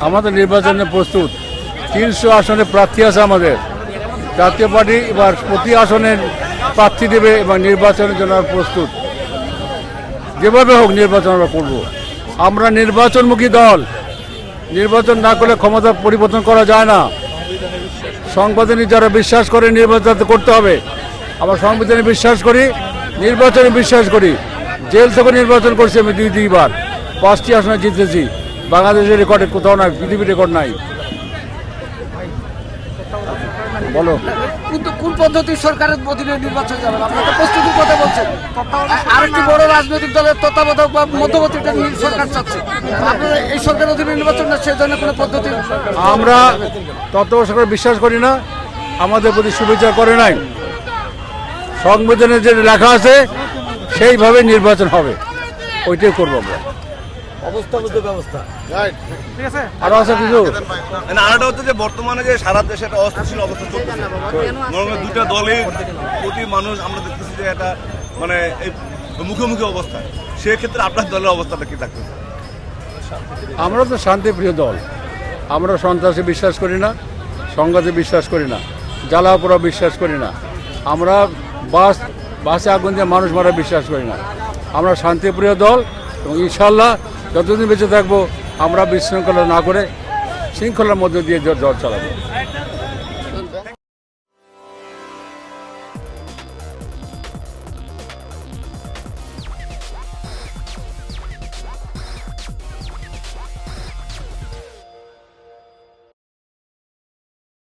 আমাদের নির্বাচনে প্রস্তুত। তিনশো আসনে প্রার্থী আছে আমাদের। জাতীয় পার্টি এবার প্রতি আসনের প্রার্থী দেবে এবং নির্বাচনের জন্য প্রস্তুত। যেভাবে হোক নির্বাচন আমরা করব। আমরা নির্বাচনমুখী দল। নির্বাচন না করলে ক্ষমতা পরিবর্তন করা যায় না। সংবিধানে যারা বিশ্বাস করে নির্বাচন করতে হবে। আমরা সংবিধানে বিশ্বাস করি, নির্বাচনে বিশ্বাস করি। জেল থেকে নির্বাচন করছি আমি দুই দুইবার পাঁচটি আসনে জিতেছি। বাংলাদেশের রেকর্ডে কোথাও নাই পৃথিবীর রেকর্ড নাই। বলো। কিন্তু কোন পদ্ধতির সরকারের অধীনে নির্বাচন যাবেন আপনার তো প্রস্তুতির কথা বলছেন। আরেকটি বড় রাজনৈতিক দলের তত্ত্বাবধায়ক বা মধ্যবর্তী সরকার চাচ্ছে। আপনারা এই সরকারের অধীনে নির্বাচন না সে ধরনের কোনো পদ্ধতি? আমরা তত সরকার বিশ্বাস করি না আমাদের প্রতি শুভেচ্ছা করে নাই। সংবিধানে যে লেখা আছে সেইভাবে নির্বাচন হবে। ওইটাই করব আমরা। আরও আছে কিছু? না আরেকটা হচ্ছে যে বর্তমানে যে সারা দেশে একটা অস্থিতিশীল অবস্থা চলতেছে। দুটা দলের প্রতি মানুষ আমরা দেখতেছি যে একটা মানে এই মুখোমুখি অবস্থা। সেক্ষেত্রে আপনার দলের অবস্থাটা কি থাকবে? আমরা তো শান্তিপ্রিয় দল। আমরা সন্ত্রাসে বিশ্বাস করি না সংঘাতে বিশ্বাস করি না জ্বালাপোড়া বিশ্বাস করি না। আমরা বাস বাসে আগুন দিয়ে মানুষ মারা বিশ্বাস করি না। আমরা শান্তিপ্রিয় দল এবং ইনশাল্লাহ যতদিন বেঁচে থাকব আমরা বিশৃঙ্খলা না করে শৃঙ্খলার মধ্যে দিয়ে জল চালাবো।